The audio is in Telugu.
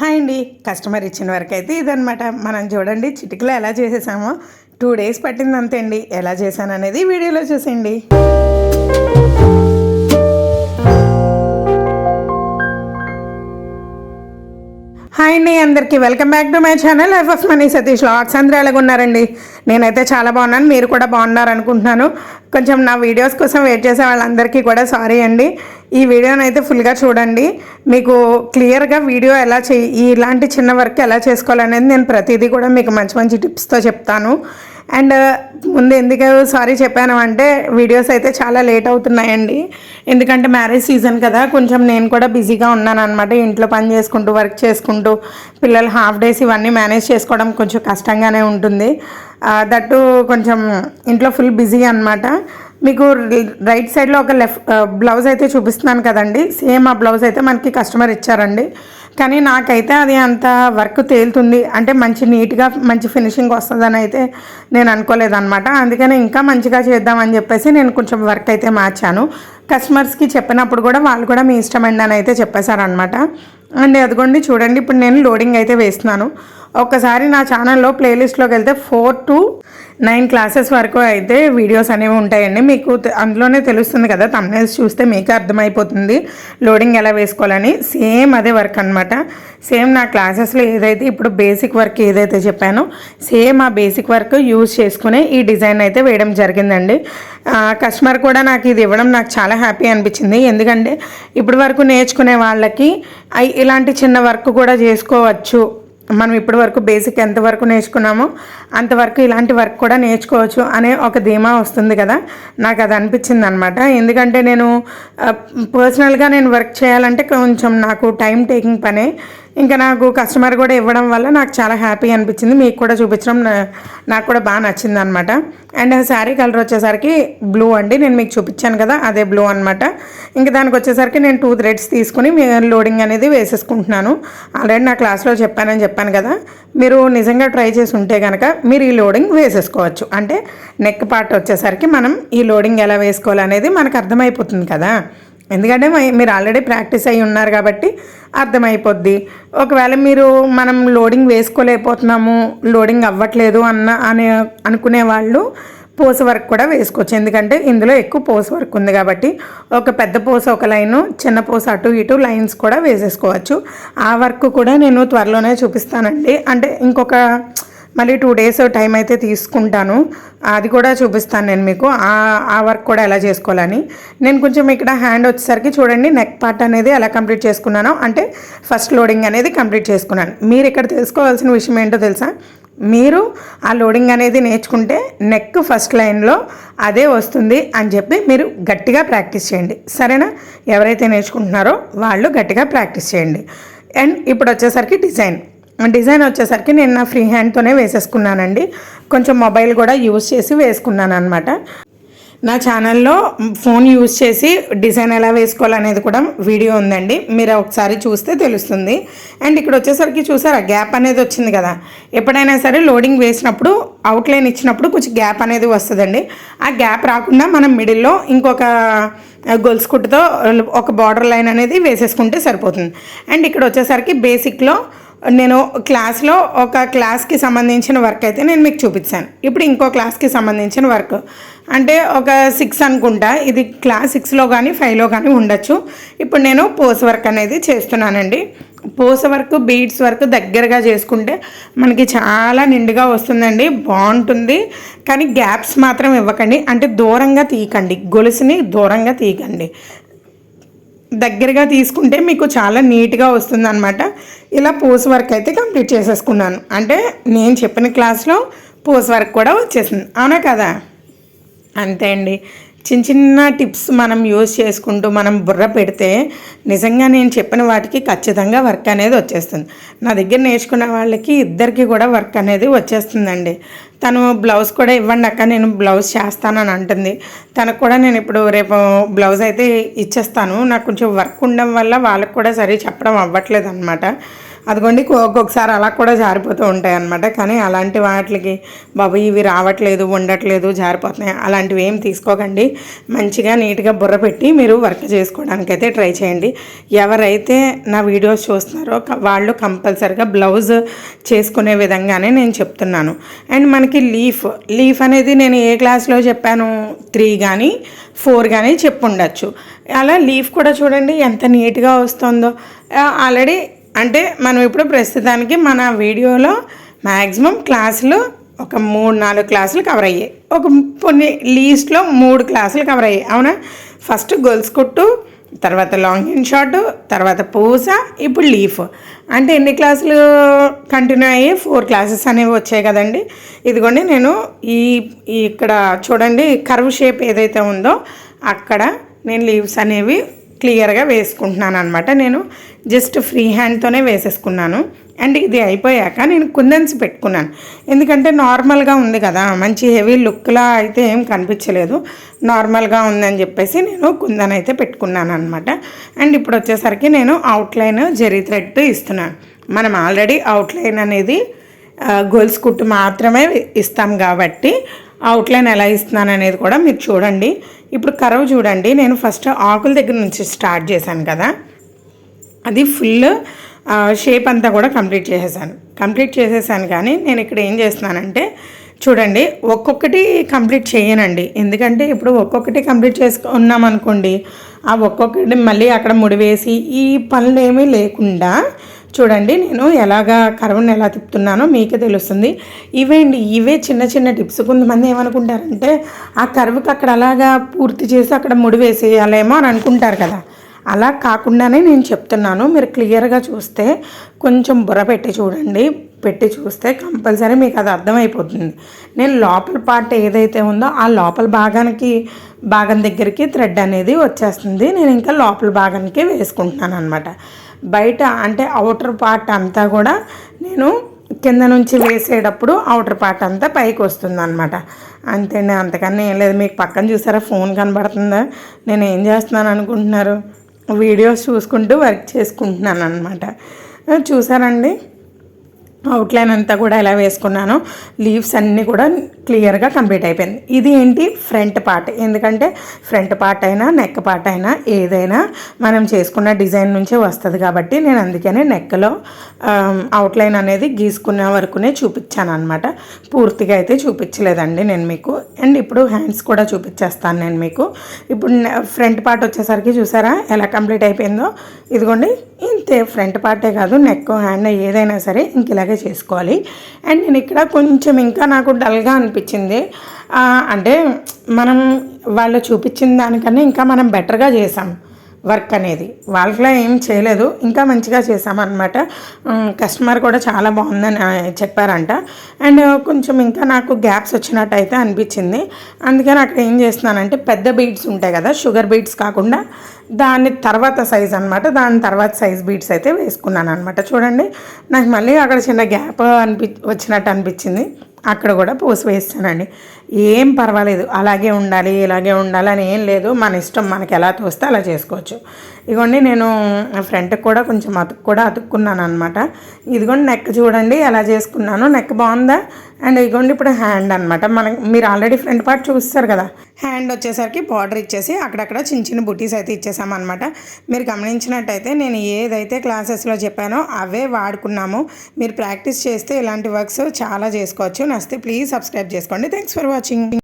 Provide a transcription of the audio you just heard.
హాయ్ అండి. కస్టమర్ ఇచ్చిన వరకు అయితే ఇదనమాట మనం చూడండి చిటికలో ఎలా చేసేసామో. టూ డేస్ పట్టింది అంతే అండి. ఎలా చేశాననేది వీడియోలో చూసేయండి. హాయ్ అండి అందరికీ. Welcome back to my channel life of money Satish LADS అందరూ ఎలాగున్నారండి? నేనైతే చాలా బాగున్నాను. మీరు కూడా బాగున్నారు అనుకుంటున్నాను కొంచెం నా వీడియోస్ కోసం వెయిట్ చేసే వాళ్ళందరికీ కూడా సారీ అండి. ఈ వీడియోని అయితే ఫుల్గా చూడండి. మీకు క్లియర్గా వీడియో ఎలా చేయి ఇలాంటి చిన్న వర్క్ ఎలా చేసుకోవాలనేది నేను ప్రతిదీ కూడా మీకు మంచి మంచి టిప్స్తో చెప్తాను. అండ్ ముందు ఎందుకు సారీ చెప్పాను అంటే వీడియోస్ అయితే చాలా లేట్ అవుతున్నాయండి. ఎందుకంటే మ్యారేజ్ సీజన్ కదా కొంచెం నేను కూడా బిజీగా ఉన్నాను అనమాట ఇంట్లో పని చేసుకుంటూ వర్క్ చేసుకుంటూ పిల్లలు హాఫ్ డేస్ ఇవన్నీ మేనేజ్ చేసుకోవడం కొంచెం కష్టంగానే ఉంటుంది. దట్టు కొంచెం ఇంట్లో ఫుల్ బిజీ అనమాట మీకు రైట్ సైడ్లో ఒక లెఫ్ట్ బ్లౌజ్ అయితే చూపిస్తున్నాను కదండి. సేమ్ ఆ బ్లౌజ్ అయితే మనకి కస్టమర్ ఇచ్చారండి. కానీ నాకైతే అది అంత వర్క్ తేలుతుంది. అంటే మంచి నీట్గా మంచి ఫినిషింగ్ వస్తుందని అయితే నేను అనుకోలేదన్నమాట. అందుకని ఇంకా మంచిగా చేద్దామని చెప్పేసి నేను కొంచెం వర్క్ అయితే మార్చాను. కస్టమర్స్కి చెప్పినప్పుడు కూడా వాళ్ళు కూడా మీ ఇష్టమండి అని అయితే చెప్పేశారనమాట అండ్ అదిగోండి చూడండి ఇప్పుడు నేను లోడింగ్ అయితే వేస్తున్నాను. ఒక్కసారి నా ఛానల్లో ప్లేలిస్ట్లోకి వెళ్తే ఫోర్ టు నైన్ క్లాసెస్ వరకు అయితే వీడియోస్ అనేవి ఉంటాయండి. మీకు అందులోనే తెలుస్తుంది కదా తమ్నేల్స్ చూస్తే మీకు అర్థమైపోతుంది. లోడింగ్ ఎలా వేసుకోవాలని. సేమ్ అదే వర్క్ అనమాట సేమ్ నా క్లాసెస్లో ఏదైతే ఇప్పుడు బేసిక్ వర్క్ ఏదైతే చెప్పానో సేమ్ ఆ బేసిక్ వర్క్ యూజ్ చేసుకునే ఈ డిజైన్ అయితే వేయడం జరిగిందండి. కస్టమర్ కూడా నాకు ఇది ఇవ్వడం నాకు చాలా హ్యాపీ అనిపించింది. ఎందుకంటే ఇప్పటి వరకు నేర్చుకునే వాళ్ళకి ఇలాంటి చిన్న వర్క్ కూడా చేసుకోవచ్చు. మనం ఇప్పటి వరకు బేసిక్ ఎంతవరకు నేర్చుకున్నామో అంతవరకు ఇలాంటి వర్క్ కూడా నేర్చుకోవచ్చు అనే ఒక ధీమా వస్తుంది కదా. నాకు అది అనిపించింది అనమాట ఎందుకంటే నేను పర్సనల్గా నేను వర్క్ చేయాలంటే కొంచెం నాకు టైం టేకింగ్ పనే ఇంకా నాకు కస్టమర్ కూడా ఇవ్వడం వల్ల నాకు చాలా హ్యాపీ అనిపించింది. మీకు కూడా చూపించడం నాకు కూడా బాగా నచ్చింది అనమాట అండ్ శారీ కలర్ వచ్చేసరికి బ్లూ అండి. నేను మీకు చూపించాను కదా అదే బ్లూ అనమాట ఇంకా దానికి వచ్చేసరికి నేను టూ థ్రెడ్స్ తీసుకుని లోడింగ్ అనేది వేసేసుకుంటున్నాను. ఆల్రెడీ నా క్లాస్లో చెప్పానని చెప్పాను. కదా మీరు నిజంగా ట్రై చేసి ఉంటే కనుక మీరు ఈ లోడింగ్ వేసేసుకోవచ్చు. అంటే నెక్ పార్ట్ వచ్చేసరికి మనం ఈ లోడింగ్ ఎలా వేసుకోవాలనేది మనకు అర్థమైపోతుంది కదా. ఎందుకంటే మీరు ఆల్రెడీ ప్రాక్టీస్ అయి ఉన్నారు కాబట్టి అర్థమైపోద్ది. ఒకవేళ మీరు మనం లోడింగ్ వేసుకోలేకపోతున్నాము లోడింగ్ అవ్వట్లేదు అన్న అని అనుకునే వాళ్ళు పోస వర్క్ కూడా వేసుకోవచ్చు. ఎందుకంటే ఇందులో ఎక్కువ పోస వర్క్ ఉంది కాబట్టి ఒక పెద్ద పోస ఒక లైను చిన్న పోస అటు ఇటు లైన్స్ కూడా వేసేసుకోవచ్చు. ఆ వర్క్ కూడా నేను త్వరలోనే చూపిస్తానండి. అంటే ఇంకొక మళ్ళీ టూ డేస్ టైం అయితే తీసుకుంటాను. అది కూడా చూపిస్తాను నేను మీకు. ఆ వర్క్ కూడా ఎలా చేసుకోవాలని. నేను కొంచెం ఇక్కడ హ్యాండ్ వచ్చేసరికి చూడండి నెక్ పార్ట్ అనేది ఎలా కంప్లీట్ చేసుకున్నానో అంటే ఫస్ట్ లోడింగ్ అనేది కంప్లీట్ చేసుకున్నాను. మీరు ఇక్కడ తెలుసుకోవాల్సిన విషయం ఏంటో తెలుసా? మీరు ఆ లోడింగ్ అనేది నేర్చుకుంటే నెక్ ఫస్ట్ లైన్లో అదే వస్తుంది అని చెప్పి మీరు గట్టిగా ప్రాక్టీస్ చేయండి. సరేనా? ఎవరైతే నేర్చుకుంటున్నారో వాళ్ళు గట్టిగా ప్రాక్టీస్ చేయండి. అండ్ ఇప్పుడు వచ్చేసరికి డిజైన్. డిజైన్ వచ్చేసరికి నేను నా ఫ్రీ హ్యాండ్తోనే వేసేసుకున్నానండి. కొంచెం మొబైల్ కూడా యూజ్ చేసి వేసుకున్నాను అనమాట నా ఛానల్లో ఫోన్ యూజ్ చేసి డిజైన్ ఎలా వేసుకోవాలనేది కూడా వీడియో ఉందండి. మీరు ఒకసారి చూస్తే తెలుస్తుంది. అండ్ ఇక్కడ వచ్చేసరికి చూసారా గ్యాప్ అనేది వచ్చింది కదా. ఎప్పుడైనా సరే లోడింగ్ వేసినప్పుడు అవుట్లైన్ ఇచ్చినప్పుడు కొంచెం గ్యాప్ అనేది వస్తుందండి. ఆ గ్యాప్ రాకుండా మనం మిడిల్లో ఇంకొక గొలుసు కుట్టుతో ఒక బార్డర్ లైన్ అనేది వేసేసుకుంటే సరిపోతుంది. అండ్ ఇక్కడ వచ్చేసరికి బేసిక్లో నేను క్లాస్లో ఒక క్లాస్కి సంబంధించిన వర్క్ అయితే నేను మీకు చూపించాను ఇప్పుడు ఇంకో క్లాస్కి సంబంధించిన వర్క్. అంటే ఒక సిక్స్ అనుకుంటా ఇది క్లాస్ సిక్స్లో కానీ ఫైవ్లో కానీ ఉండొచ్చు. ఇప్పుడు నేను పోస్ వర్క్ అనేది చేస్తున్నానండి. పోస్ వర్క్ బీడ్స్ వర్క్ దగ్గరగా చేసుకుంటే మనకి చాలా నిండుగా వస్తుందండి బాగుంటుంది. కానీ గ్యాప్స్ మాత్రం ఇవ్వకండి. అంటే దూరంగా తీయకండి. గొలుసుని దూరంగా తీయకండి. దగ్గరగా తీసుకుంటే మీకు చాలా నీట్గా వస్తుంది అనమాట ఇలా పోస్ వర్క్ అయితే కంప్లీట్ చేసేసుకున్నాను. అంటే నేను చెప్పిన క్లాస్లో పోస్ వర్క్ కూడా వచ్చేసింది. అవునా కదా? అంతే అండి. చిన్న చిన్న టిప్స్ మనం యూజ్ చేసుకుంటూ మనం బుర్ర పెడితే నిజంగా నేను చెప్పిన వాటికి ఖచ్చితంగా వర్క్ అనేది వచ్చేస్తుంది. నా దగ్గర నేర్చుకున్న వాళ్ళకి ఇద్దరికి కూడా వర్క్ అనేది వచ్చేస్తుందండి. తను బ్లౌజ్ కూడా ఇవ్వండి అక్క నేను బ్లౌజ్ చేస్తానని అంటుంది. తనకు కూడా నేను ఇప్పుడు రేపు బ్లౌజ్ అయితే ఇచ్చేస్తాను. నాకు కొంచెం వర్క్ ఉండడం వల్ల వాళ్ళకి కూడా సరే చెప్పడం అవ్వట్లేదు అనమాట అదిగోండి ఒక్కొక్కసారి అలా కూడా జారిపోతూ ఉంటాయి అన్నమాట. కానీ అలాంటి వాటికి బాబు ఇవి రావట్లేదు ఉండట్లేదు జారిపోతున్నాయి. అలాంటివి ఏం తీసుకోకండి. మంచిగా నీట్గా బుర్ర పెట్టి మీరు వర్క్ చేసుకోవడానికి అయితే ట్రై చేయండి. ఎవరైతే నా వీడియోస్ చూస్తున్నారో వాళ్ళు కంపల్సరిగా బ్లౌజ్ చేసుకునే విధంగానే నేను చెప్తున్నాను. అండ్ మనకి లీఫ్ లీఫ్ అనేది నేను ఏ క్లాస్లో చెప్పాను? త్రీ కానీ ఫోర్ కానీ చెప్పుండొచ్చు. అలా లీఫ్ కూడా చూడండి ఎంత నీట్గా వస్తుందో. ఆల్రెడీ అంటే మనం ఇప్పుడు ప్రస్తుతానికి మన వీడియోలో మ్యాక్సిమం క్లాసులు ఒక మూడు నాలుగు క్లాసులు కవర్ అయ్యాయి. ఒక కొన్ని లీస్ట్లో మూడు క్లాసులు కవర్ అయ్యాయి. అవునా? ఫస్ట్ గొలుసు కుట్టు తర్వాత లాంగ్ ఇన్ షార్ట్ తర్వాత పూస ఇప్పుడు లీఫ్ అంటే ఎన్ని క్లాసులు కంటిన్యూ అయ్యి ఫోర్ క్లాసెస్ అనేవి వచ్చాయి కదండి. ఇదిగోండి నేను ఈ ఈ ఇక్కడ చూడండి కర్వ్ షేప్ ఏదైతే ఉందో అక్కడ నేను లీవ్స్ అనేవి క్లియర్గా వేసుకుంటున్నాను అనమాట నేను జస్ట్ ఫ్రీ హ్యాండ్తోనే వేసేసుకున్నాను. అండ్ ఇది అయిపోయాక నేను కుందన్స్ పెట్టుకున్నాను. ఎందుకంటే నార్మల్గా ఉంది కదా మంచి హెవీ లుక్లా అయితే ఏం కనిపించలేదు. నార్మల్గా ఉందని చెప్పేసి నేను కుందన్ అయితే పెట్టుకున్నాను అనమాట అండ్ ఇప్పుడు వచ్చేసరికి నేను అవుట్లైన్ జెరీ థ్రెడ్ ఇస్తున్నాను. మనం ఆల్రెడీ అవుట్లైన్ అనేది గోల్స్ కుట్టు మాత్రమే ఇస్తాం కాబట్టి అవుట్లైన్ ఎలా ఇస్తున్నాను అనేది కూడా మీరు చూడండి. ఇప్పుడు కరవ్ చూడండి. నేను ఫస్ట్ ఆకుల దగ్గర నుంచి స్టార్ట్ చేశాను కదా. అది ఫుల్ షేప్ అంతా కూడా కంప్లీట్ చేసేసాను. కంప్లీట్ చేసేసాను కానీ నేను ఇక్కడ ఏం చేస్తున్నానంటే చూడండి ఒక్కొక్కటి కంప్లీట్ చేయనండి. ఎందుకంటే ఇప్పుడు ఒక్కొక్కటి కంప్లీట్ చేసుకున్నాం అనుకోండి ఆ ఒక్కొక్కటి మళ్ళీ అక్కడ ముడివేసి ఈ పనులు ఏమీ లేకుండా చూడండి నేను ఎలాగా కరువుని ఎలా తిప్పుతున్నానో మీకే తెలుస్తుంది. ఇవేండి ఇవే చిన్న చిన్న టిప్స్. కొంతమంది ఏమనుకుంటారంటే ఆ కరువుకి అక్కడ అలాగా పూర్తి చేసి అక్కడ ముడి వేసేయాలేమో అని అనుకుంటారు కదా. అలా కాకుండానే నేను చెప్తున్నాను మీరు క్లియర్గా చూస్తే కొంచెం బుర్ర పెట్టి చూడండి. పెట్టి చూస్తే కంపల్సరీ మీకు అది అర్థమైపోతుంది. నేను లోపల పార్ట్ ఏదైతే ఉందో ఆ లోపల భాగానికి భాగం దగ్గరికి థ్రెడ్ అనేది వచ్చేస్తుంది. నేను ఇంకా లోపల భాగానికి వేసుకుంటున్నాను అనమాట బయట అంటే అవుటర్ పార్ట్ అంతా కూడా నేను కింద నుంచి వేసేటప్పుడు అవుటర్ పార్ట్ అంతా పైకి వస్తుంది అనమాట అంతేండి అంతకన్నా ఏం లేదు. మీకు పక్కన చూసారా? ఫోన్ కనబడుతుందా? నేను ఏం చేస్తున్నాను అనుకుంటున్నారు? వీడియోస్ చూసుకుంటూ వర్క్ చేసుకుంటున్నాను అనమాట చూసారండి? అవుట్లైన్ అంతా కూడా ఎలా వేసుకున్నానో లీవ్స్ అన్నీ కూడా క్లియర్గా కంప్లీట్ అయిపోయింది. ఇది ఏంటి? ఫ్రంట్ పార్ట్ ఎందుకంటే ఫ్రంట్ పార్ట్ అయినా నెక్ పార్ట్ అయినా ఏదైనా మనం చేసుకున్న డిజైన్ నుంచే వస్తుంది కాబట్టి నేను అందుకనే నెక్లో అవుట్లైన్ అనేది గీసుకునే వరకునే చూపించాను అనమాట పూర్తిగా అయితే చూపించలేదండి నేను మీకు. అండ్ ఇప్పుడు హ్యాండ్స్ కూడా చూపించేస్తాను నేను మీకు. ఇప్పుడు ఫ్రంట్ పార్ట్ వచ్చేసరికి చూసారా? ఎలా కంప్లీట్ అయిపోయిందో? ఇదిగోండి ఇంతే. ఫ్రంట్ పార్టే కాదు నెక్ హ్యాండ్ ఏదైనా సరే ఇంక ఇలాగే చేసుకోవాలి. అండ్ నేను ఇక్కడ కొంచెం ఇంకా నాకు డల్గా అనిపించింది. అంటే మనం వాళ్ళు చూపించిన దానికన్నా ఇంకా మనం బెటర్గా చేసాం. వర్క్ అనేది. వాళ్ళలో ఏం చేయలేదు. ఇంకా మంచిగా చేసామన్నమాట కస్టమర్ కూడా చాలా బాగుందని చెప్పారంట. అండ్ కొంచెం ఇంకా నాకు గ్యాప్స్ వచ్చినట్టు అయితే అనిపించింది. అందుకని అక్కడ ఏం చేస్తున్నానంటే పెద్ద బీడ్స్ ఉంటాయి కదా షుగర్ బీడ్స్ కాకుండా దాని తర్వాత సైజ్ అనమాట దాని తర్వాత సైజ్ బీడ్స్ అయితే వేసుకున్నాను అనమాట చూడండి నాకు మళ్ళీ అక్కడ చిన్న గ్యాప్ అనిపి వచ్చినట్టు అనిపించింది. అక్కడ కూడా పోసి వేస్తానండి. ఏం పర్వాలేదు అలాగే ఉండాలి ఇలాగే ఉండాలి అని ఏం లేదు. మన ఇష్టం మనకి ఎలా తోస్తే అలా చేసుకోవచ్చు. ఇదిగోండి నేను ఫ్రంట్కి కూడా కొంచెం అతుకు కూడా అతుక్కున్నాను అనమాట ఇదిగోండి నెక్ చూడండి ఎలా చేసుకున్నాను. నెక్ బాగుందా? అండ్ ఇదిగోండి ఇప్పుడు హ్యాండ్ అనమాట మనం మీరు ఆల్రెడీ ఫ్రంట్ పార్ట్ చూస్తారు కదా. హ్యాండ్ వచ్చేసరికి బార్డర్ ఇచ్చేసి అక్కడక్కడ చిన్న చిన్న బుటీస్ అయితే ఇచ్చేసామన్నమాట. మీరు గమనించినట్టయితే నేను ఏదైతే క్లాసెస్లో చెప్పానో అవే వాడుకున్నాము. మీరు ప్రాక్టీస్ చేస్తే ఇలాంటి వర్క్స్ చాలా చేసుకోవచ్చు. నచ్చితే ప్లీజ్ సబ్స్క్రైబ్ చేసుకోండి. Thanks for watching.